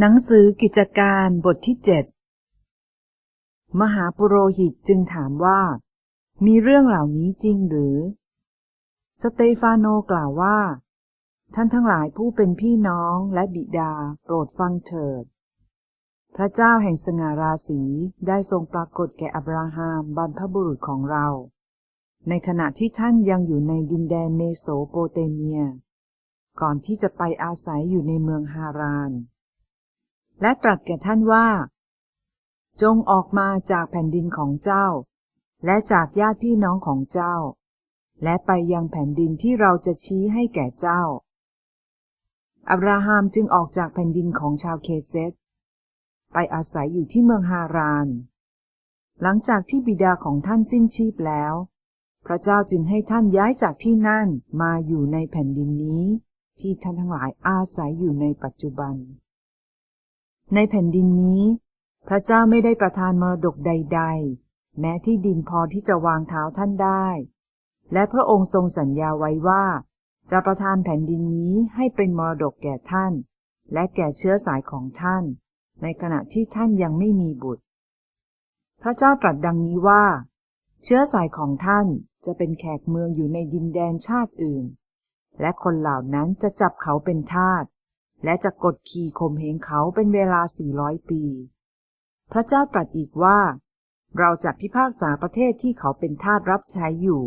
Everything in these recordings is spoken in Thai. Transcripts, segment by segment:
หนังสือกิจการบทที่เจ็ดมหาปุโรหิตจึงถามว่า มีเรื่องเหล่านี้จริงหรือ สเตฟานโนกล่าวว่า ท่านทั้งหลายผู้เป็นพี่น้องและบิดาโปรดฟังเถิด พระเจ้าแห่งสง่าราศีได้ทรงปรากฏแก่อับราฮัมบรรพบุรุษของเรา ในขณะที่ท่านยังอยู่ในดินแดนเมโสโปเตเมีย ก่อนที่จะไปอาศัยอยู่ในเมืองฮาราน และตรัสแก่ท่านว่า จงออกมาจากแผ่นดินของเจ้า และจากญาติพี่น้องของเจ้า และไปยังแผ่นดินที่เราจะชี้ให้แก่เจ้า อับราฮัมจึงออกจากแผ่นดินของชาวเคเซตไปอาศัยอยู่ที่เมืองฮาราน หลังจากที่บิดาของท่านสิ้นชีพแล้ว พระเจ้าจึงให้ท่านย้ายจากที่นั่นมาอยู่ในแผ่นดินนี้ ที่ท่านทั้งหลายอาศัยอยู่ในปัจจุบัน ในแผ่นดินนี้ พระเจ้าไม่ได้ประทานมรดกใด ๆ แม้ที่ดินพอที่จะวางเท้าท่านได้ และพระองค์ทรงสัญญาไว้ว่า จะประทานแผ่นดินนี้ให้เป็นมรดกแก่ท่าน และแก่เชื้อสายของท่าน ในขณะที่ท่านยังไม่มีบุตร พระเจ้าตรัสดังนี้ว่า เชื้อสายของท่านจะเป็นแขกเมืองอยู่ในดินแดนชาติอื่น และคนเหล่านั้นจะจับเขาเป็นทาส และจะกดขี่ข่มเหงเขาเป็นเวลาสี่ร้อยปี พระเจ้าตรัสอีกว่า เราจะพิพากษาประเทศที่เขาเป็นทาสรับใช้อยู่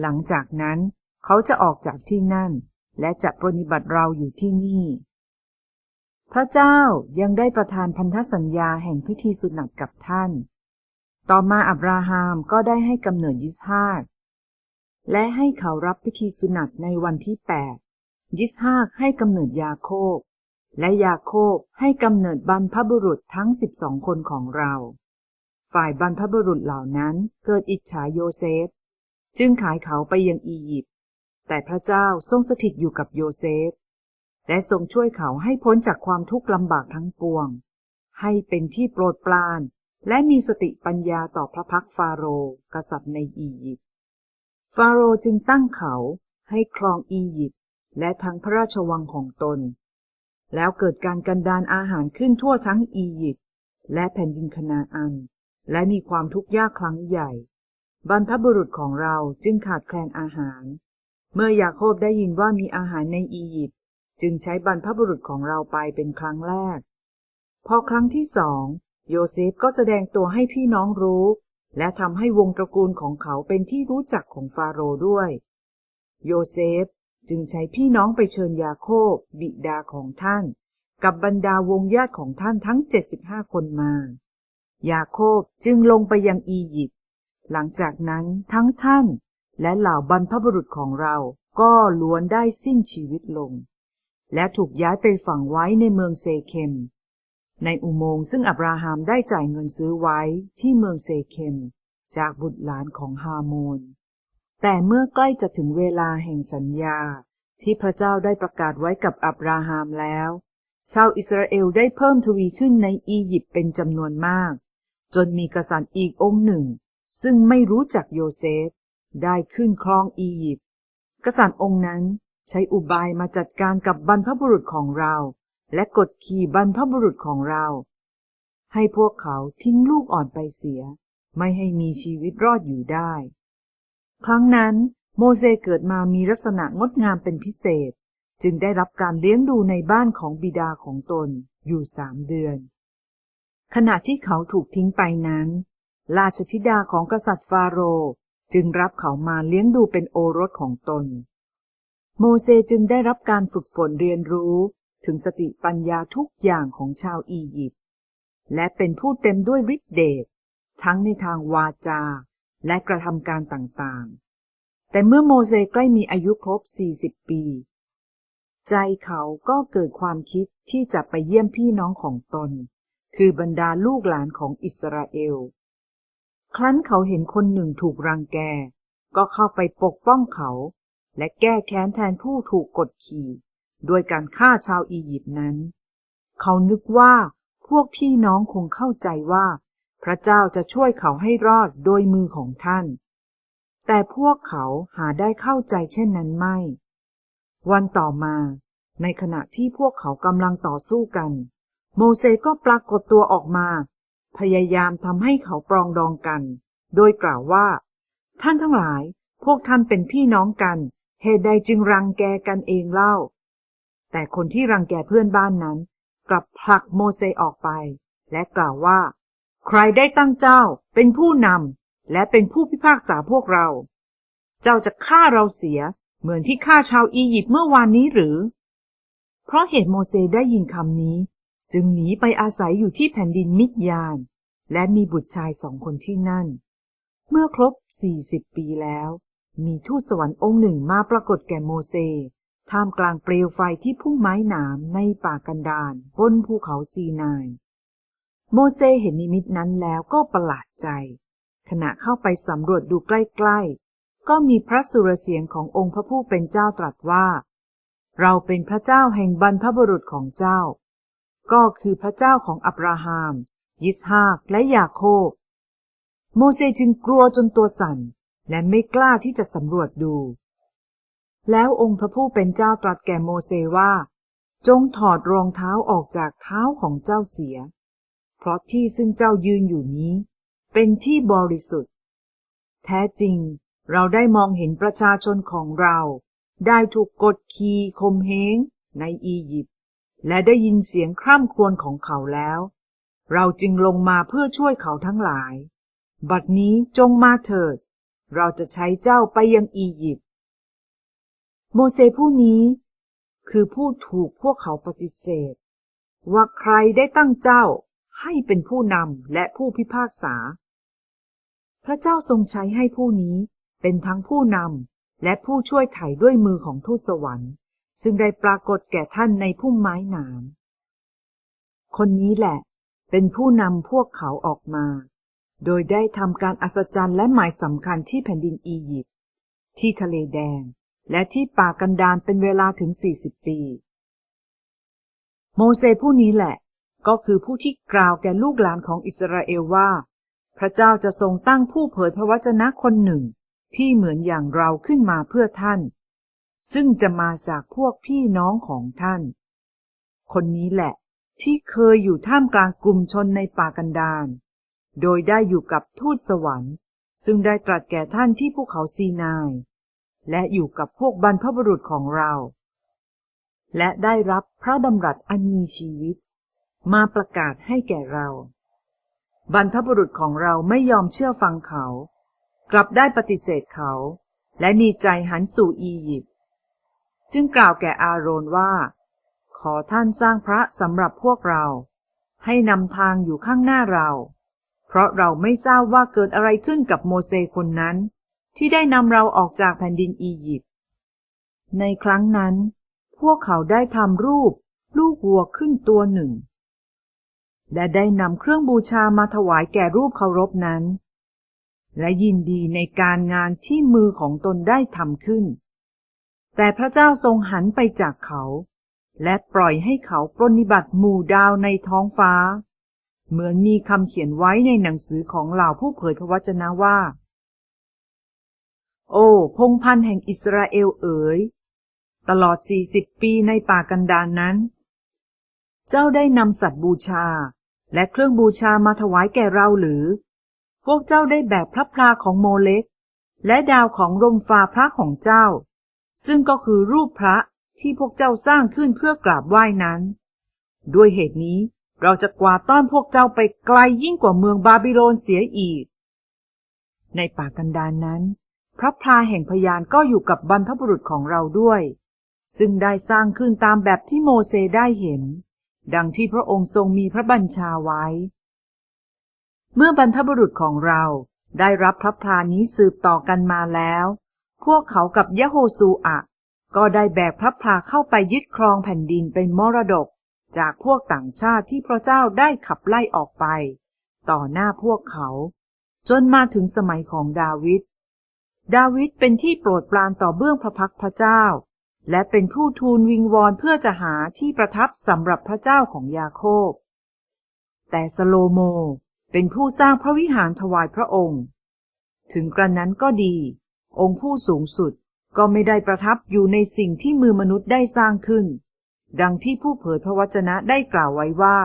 หลังจากนั้นเขาจะออกจากที่นั่น และจะปรนิบัติเราอยู่ที่นี่ พระเจ้ายังได้ประทานพันธสัญญาแห่งพิธีสุนัตกับท่าน ต่อมาอับราฮัมก็ได้ให้กำเนิดยิสฮากและให้เขารับพิธีสุนัตในวันที่แปด ยิสฮากให้กำเนิดยาโคบ และยาโคบให้กำเนิดบรรพบุรุษทั้งสิบสองคนของเรา ฝ่ายบรรพบุรุษเหล่านั้นเกิดอิจฉาโยเซฟ จึงขายเขาไปยังอียิปต์ แต่พระเจ้าทรงสถิตอยู่กับโยเซฟ และทรงช่วยเขาให้พ้นจากความทุกข์ลำบากทั้งปวง ให้เป็นที่โปรดปราน และมีสติปัญญาต่อพระพักฟาโรห์กษัตริย์ในอียิปต์ ฟาโรห์จึงตั้งเขาให้ครองอียิปต์ และทั้งพระราชวังของตน แล้วเกิดการกันดานอาหารขึ้นทั่วทั้งอียิปต์และแผ่นดินคณาอัน และมีความทุกข์ยากครั้งใหญ่ บรรพบุรุษของเราจึงขาดแคลนอาหาร เมื่อยาโคบได้ยินว่ามีอาหารในอียิปต์จึงใช้บรรพบุรุษของเราไปเป็นครั้งแรก พอครั้งที่สองโยเซฟก็แสดงตัวให้พี่น้องรู้ และทำให้วงตระกูลของเขาเป็นที่รู้จักของฟาโรห์ด้วย โยเซฟ จึงใช้พี่น้องไปเชิญยาโคบ บิดาของท่าน กับบรรดาวงญาติของท่านทั้งเจ็ดสิบห้าคนมา ยาโคบจึงลงไปยังอียิปต์หลังจากนั้นทั้งท่านและเหล่าบรรพบุรุษของเราก็ล้วนได้สิ้นชีวิตลง และถูกย้ายไปฝังไว้ในเมืองเซเคม ในอุโมงค์ซึ่งอับราฮัมได้จ่ายเงินซื้อไว้ที่เมืองเซเคม จากบุตรหลานของฮาโมน แต่เมื่อใกล้จะถึงเวลาแห่งสัญญาที่พระเจ้าได้ประกาศไว้กับอับราฮัมแล้ว ชาวอิสราเอลได้เพิ่มทวีขึ้นในอียิปต์เป็นจำนวนมาก จนมีกษัตริย์อีกองค์หนึ่ง ซึ่งไม่รู้จักโยเซฟ ได้ขึ้นครองอียิปต์กษัตริย์องค์นั้นใช้อุบายมาจัดการกับบรรพบุรุษของเรา และกดขี่บรรพบุรุษของเรา ให้พวกเขาทิ้งลูกอ่อนไปเสีย ไม่ให้มีชีวิตรอดอยู่ได้ ครั้งนั้นโมเสเกิดมามีลักษณะงดงามเป็นพิเศษ จึงได้รับการเลี้ยงดูในบ้านของบิดาของตนอยู่สามเดือน ขณะที่เขาถูกทิ้งไปนั้น ราชธิดาของกษัตริย์ฟาโรห์จึงรับเขามาเลี้ยงดูเป็นโอรสของตน โมเสจึงได้รับการฝึกฝนเรียนรู้ถึงสติปัญญาทุกอย่างของชาวอียิปต์และเป็นผู้เต็มด้วยฤทธิเดชทั้งในทางวาจา และกระทำการต่างๆ แต่เมื่อโมเสสใกล้มีอายุครบ 40 ปี ใจเขาก็เกิดความคิดที่จะไปเยี่ยมพี่น้องของตน คือบรรดาลูกหลานของอิสราเอล ครั้นเขาเห็นคนหนึ่งถูกรังแก ก็เข้าไปปกป้องเขา และแก้แค้นแทนผู้ถูกกดขี่ด้วยการฆ่าชาวอียิปต์นั้น เขานึกว่าพวกพี่น้องคงเข้าใจว่า พระเจ้าจะช่วยเขาให้รอดโดยมือของท่าน แต่พวกเขาหาได้เข้าใจเช่นนั้นไม่ วันต่อมา ในขณะที่พวกเขากำลังต่อสู้กัน โมเสสก็ปรากฏตัวออกมา พยายามทำให้เขาปรองดองกัน โดยกล่าวว่า ท่านทั้งหลาย พวกท่านเป็นพี่น้องกัน เหตุใดจึงรังแกกันเองเล่า แต่คนที่รังแกเพื่อนบ้านนั้น กลับผลักโมเสสออกไป และกล่าวว่า ใครได้ตั้งเจ้าเป็นผู้นำและเป็นผู้พิพากษาพวกเรา เจ้าจะฆ่าเราเสียเหมือนที่ฆ่าชาวอียิปต์เมื่อวานนี้หรือ เพราะเหตุโมเสสได้ยินคำนี้ จึงหนีไปอาศัยอยู่ที่แผ่นดินมิดยาน และมีบุตรชายสองคนที่นั่น เมื่อครบสี่สิบปีแล้ว มีทูตสวรรค์องค์หนึ่งมาปรากฏแก่โมเสสท่ามกลางเปลวไฟที่พุ่งไม้หนามในป่ากันดารบนภูเขาซีนาย โมเสเห็นนิมิตนั้นแล้วก็ประหลาดใจ ขณะเข้าไปสำรวจดูใกล้ๆ ก็มีพระสุรเสียงขององค์พระผู้เป็นเจ้าตรัสว่า เราเป็นพระเจ้าแห่งบรรพบุรุษของเจ้า ก็คือพระเจ้าของอับราฮัมยิสฮากและยาโคบ โมเสจึงกลัวจนตัวสั่น และไม่กล้าที่จะสำรวจดู แล้วองค์พระผู้เป็นเจ้าตรัสแก่โมเสสว่า จงถอดรองเท้าออกจากเท้าของเจ้าเสีย เพราะที่ซึ่งเจ้ายืนอยู่นี้ เป็นที่บริสุทธิ์ แท้จริงเราได้มองเห็นประชาชนของเรา ได้ถูกกดขี่ข่มเหงในอียิปต์และได้ยินเสียงคร่ำครวญของเขาแล้ว เราจึงลงมาเพื่อช่วยเขาทั้งหลาย บัดนี้จงมาเถิด เราจะใช้เจ้าไปยังอียิปต์โมเสสผู้นี้คือผู้ถูกพวกเขาปฏิเสธ ว่าใครได้ตั้งเจ้า ให้เป็นผู้นำและผู้พิพากษา พระเจ้าทรงใช้ให้ผู้นี้เป็นทั้งผู้นำและผู้ช่วยไถ่ด้วยมือของทูตสวรรค์ ซึ่งได้ปรากฏแก่ท่านในพุ่มไม้หนาม คนนี้แหละ เป็นผู้นำพวกเขาออกมา โดยได้ทำการอัศจรรย์และหมายสำคัญที่แผ่นดินอียิปต์ที่ทะเลแดง และที่ป่ากันดารเป็นเวลาถึง 40 ปี โมเสสผู้นี้แหละ ก็คือผู้ที่กล่าวแก่ลูกหลานของอิสราเอลว่า พระเจ้าจะทรงตั้งผู้เผยพระวจนะคนหนึ่ง ที่เหมือนอย่างเราขึ้นมาเพื่อท่าน ซึ่งจะมาจากพวกพี่น้องของท่าน คนนี้แหละ ที่เคยอยู่ท่ามกลางกลุ่มชนในป่ากันดารโดยได้อยู่กับทูตสวรรค์ ซึ่งได้ตรัสแก่ท่านที่ภูเขาซีนาย และอยู่กับพวกบรรพบุรุษของเรา และได้รับพระดำรัสอันมีชีวิต มาประกาศให้แก่เรา บรรพบุรุษของเราไม่ยอมเชื่อฟังเขา กลับได้ปฏิเสธเขา และมีใจหันสู่อียิปต์จึงกล่าวแก่อาโรนว่า ขอท่านสร้างพระสำหรับพวกเรา ให้นำทางอยู่ข้างหน้าเรา เพราะเราไม่ทราบว่าเกิดอะไรขึ้นกับโมเสสคนนั้น ที่ได้นำเราออกจากแผ่นดินอียิปต์ในครั้งนั้น พวกเขาได้ทำรูปลูกวัวขึ้นตัวหนึ่ง และได้นำเครื่องบูชามาถวายแก่รูปเคารพนั้น และยินดีในการงานที่มือของตนได้ทำขึ้น แต่พระเจ้าทรงหันไปจากเขา และปล่อยให้เขาปรนนิบัติหมู่ดาวในท้องฟ้า เหมือนมีคำเขียนไว้ในหนังสือของเหล่าผู้เผยพระวจนะว่า โอ้พงพันแห่งอิสราเอลเอ๋ย ตลอดสี่สิบปีในป่ากันดารนนั้น เจ้าได้นำสัตว์บูชา และเครื่องบูชามาถวายแก่เราหรือ พวกเจ้าได้แบกพระพลาของโมเลก และดาวของรมฟ้าพระของเจ้า ซึ่งก็คือรูปพระที่พวกเจ้าสร้างขึ้นเพื่อกราบไหว้นั้น ด้วยเหตุนี้เราจะกวาดต้อนพวกเจ้าไปไกลยิ่งกว่าเมืองบาบิโลนเสียอีก ในป่ากันดารนนั้น พระพลาแห่งพยานก็อยู่กับบรรพบุรุษของเราด้วย ซึ่งได้สร้างขึ้นตามแบบที่โมเสได้เห็น ดังที่พระองค์ทรงมีพระบัญชาไว้ เมื่อบรรพบุรุษของเราได้รับพระพลานี้สืบต่อกันมาแล้ว พวกเขากับยะโฮซูอะ ก็ได้แบกพระพลาเข้าไปยึดครองแผ่นดินเป็นมรดก จากพวกต่างชาติที่พระเจ้าได้ขับไล่ออกไป ต่อหน้าพวกเขา จนมาถึงสมัยของดาวิด ดาวิดเป็นที่โปรดปรานต่อเบื้องพระพักพระเจ้า และเป็นผู้ทูลวิงวอนเพื่อจะหาที่ประทับสำหรับพระเจ้าของยาโคบ แต่สโลโมเป็นผู้สร้างพระวิหารถวายพระองค์ ถึงกระนั้นก็ดี องค์ผู้สูงสุดก็ไม่ได้ประทับอยู่ในสิ่งที่มือมนุษย์ได้สร้างขึ้น ดังที่ผู้เผยพระวจนะได้กล่าวไว้ว่า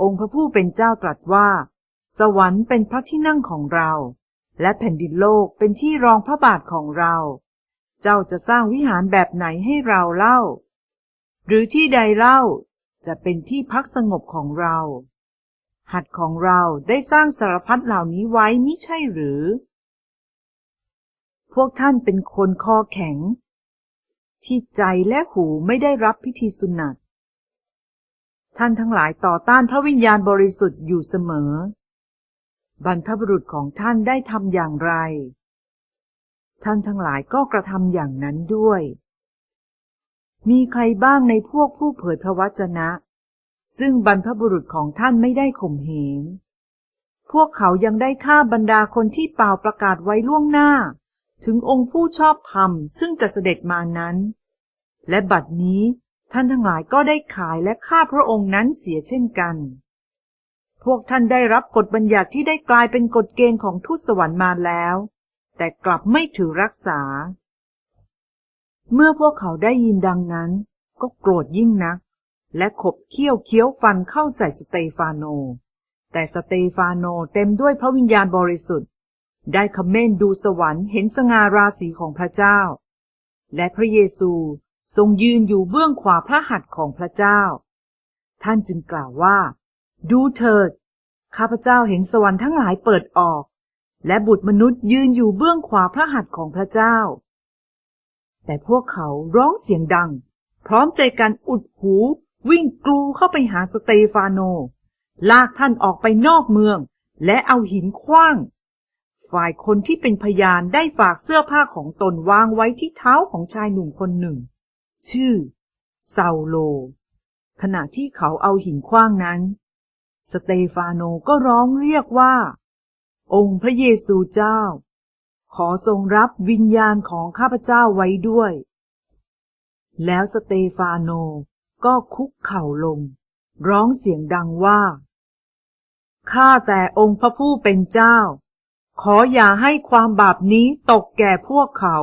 องค์พระผู้เป็นเจ้าตรัสว่า สวรรค์เป็นพระที่นั่งของเรา และแผ่นดินโลกเป็นที่รองพระบาทของเรา เจ้าจะสร้างวิหารแบบไหนให้เราเล่า หรือที่ใดเล่าจะเป็นที่พักสงบของเรา หัดของเราได้สร้างสารพัดเหล่านี้ไว้มิใช่หรือ พวกท่านเป็นคนคอแข็ง ที่ใจและหูไม่ได้รับพิธีสุนัตท่านทั้งหลายต่อต้านพระวิญญาณบริสุทธิ์อยู่เสมอ บรรพบุรุษของท่านได้ทำอย่างไร ท่านทั้งหลายก็กระทำอย่างนั้นด้วย มีใครบ้างในพวกผู้เผยพระวจนะ ซึ่งบรรพบุรุษของท่านไม่ได้ข่มเหง พวกเขายังได้ฆ่าบรรดาคนที่เป่าประกาศไว้ล่วงหน้า ถึงองค์ผู้ชอบธรรมซึ่งจะเสด็จมานั้น และบัดนี้ท่านทั้งหลายก็ได้ขายและฆ่าพระองค์นั้นเสียเช่นกัน พวกท่านได้รับกฎบัญญัติที่ได้กลายเป็นกฎเกณฑ์ของทูตสวรรค์มาแล้ว แต่กลับไม่ถือรักษา เมื่อพวกเขาได้ยินดังนั้น ก็โกรธยิ่งนัก และขบเคี้ยวเคี้ยวฟันเข้าใส่สเตฟานโน แต่สเตฟานโนเต็มด้วยพระวิญญาณบริสุทธิ์ ได้คำเมนดูสวรรค์เห็นสง่าราศีของพระเจ้า และพระเยซูทรงยืนอยู่เบื้องขวาพระหัตถ์ของพระเจ้า ท่านจึงกล่าวว่า ดูเถิด ข้าพเจ้าเห็นสวรรค์ทั้งหลายเปิดออก และบุตรมนุษย์ยืนอยู่เบื้องขวาพระหัตถ์ของพระเจ้า แต่พวกเขาร้องเสียงดัง พร้อมใจกันอุดหู วิ่งกลูเข้าไปหาสเตฟานโน ลากท่านออกไปนอกเมือง และเอาหินขว้าง ฝ่ายคนที่เป็นพยานได้ฝากเสื้อผ้าของตนวางไว้ที่เท้าของชายหนุ่มคนหนึ่ง ชื่อเซาโล ขณะที่เขาเอาหินขว้างนั้น สเตฟานโนก็ร้องเรียกว่า องค์พระเยซูเจ้า ขอทรงรับวิญญาณของข้าพเจ้าไว้ด้วย แล้วสเตฟานโนก็คุกเข่าลง ร้องเสียงดังว่า ข้าแต่องค์พระผู้เป็นเจ้า ขออย่าให้ความบาปนี้ตกแก่พวกเขา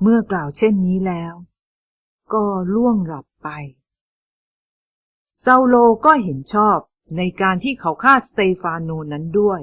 เมื่อกล่าวเช่นนี้แล้ว ก็ล่วงหลับไปเซาโลก็เห็นชอบ ในการที่เขาฆ่าสเตฟานโนนั้นด้วย